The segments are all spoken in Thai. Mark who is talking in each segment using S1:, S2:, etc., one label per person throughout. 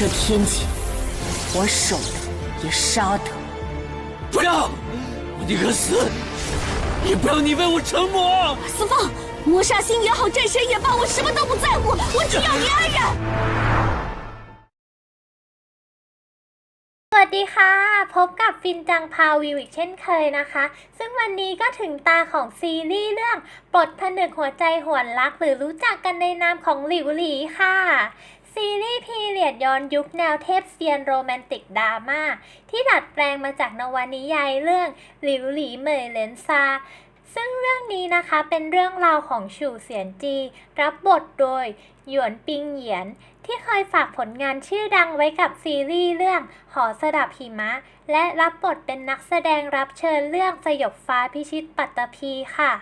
S1: 这天劫，我守得也杀得。
S2: 不要！我宁可死，也不要你为我成魔！
S1: 四凤，魔煞星也好，战神也罢，我什么都不在乎，我只要你安然。
S3: สวัสดีค่ะ พบกับฟินจังพาวิวอีกเช่นเคยนะคะ ซึ่งวันนี้ก็ถึงตาของซีรีส์เรื่องปลดผนึกหัวใจหวนรัก หรือรู้จักกันในนามของหลิวหลีค่ะ ซีรีส์พีเรียดย้อนยุคแนวเทพเซียนโรแมนติกดราม่าที่ดัดแปลงมาจากนวนิยายเรื่องหลิวหลีเหมยเหลนซา ซึ่งเรื่องนี้นะคะเป็นเรื่องราวของฉู่เสียนจี รับบทโดย หยวนปิงเหยียน ที่เคยฝากผลงานชื่อดังไว้กับซีรีส์เรื่องหอสดับหิมะและรับบทเป็นนักแสดงรับเชิญเรื่องสยบฟ้าพิชิตปัตตภีค่ะ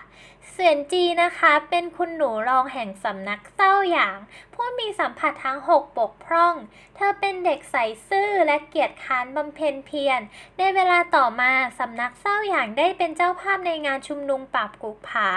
S3: เสวียนจีนะคะเป็นคุณหนูรองแห่งสำนักเจ้าหยาง ผู้มีสัมผัสทั้ง6ปกพร่อง เธอเป็นเด็กใส่ซื่อและเกียรติค้านบำเพ็ญเพียร ในเวลาต่อมาสำนักเจ้าหยางได้เป็นเจ้าภาพในงานชุมนุมปราบกุกผา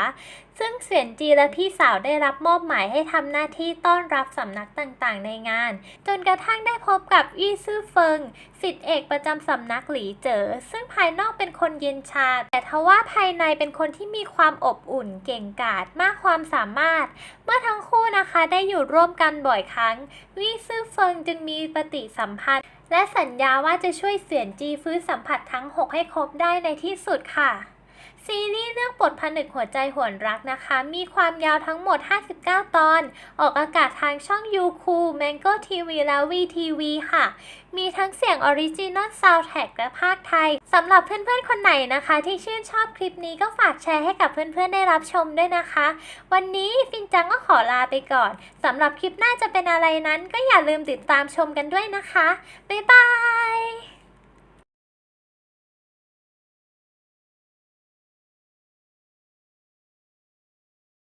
S3: ซึ่งเสวียนจีและพี่สาวได้รับมอบหมายให้ทำหน้าที่ต้อนรับสำนักต่างๆ ในงาน จนกระทั่งได้พบกับอี้ซื่อเฟิงสิทธิเอกประจำสำนักนักหลีเจ๋อซึ่งภายนอกเป็นคนเย็นชา แต่ทว่าภายในเป็นคนที่มีความอบอุ่นเก่งกาจมากความสามารถ เมื่อทั้งคู่นะคะได้อยู่ร่วมกันบ่อยครั้ง วี่ซื่อเฟิงจึงมีปฏิสัมพันธ์ และสัญญาว่าจะช่วยเสียนจีฟื้นสัมผัสทั้ง 6 ให้ครบได้ในที่สุดค่ะซีรีส์เรื่อง ปลดผนึกหัวใจหวนรักนะคะ มีความยาวทั้งหมด 59 ตอน ออกอากาศทางช่อง y o u คู Mango TV และ VTV ค่ะ มีทั้งเสียงออริจินอลซาวด์แท็กและภาคไทยสำหรับเพื่อนๆ คนไหนนะคะ ที่ชื่นชอบคลิปนี้ก็ฝากแชร์ให้กับเพื่อนๆ ได้รับชมด้วยนะคะ วันนี้ฟินจังก็ขอลาไปก่อนสำหรับคลิปหน้าจะเป็นอะไรนั้นก็อย่าลืมติดตามชมกันด้วยนะคะ บ๊ายบาย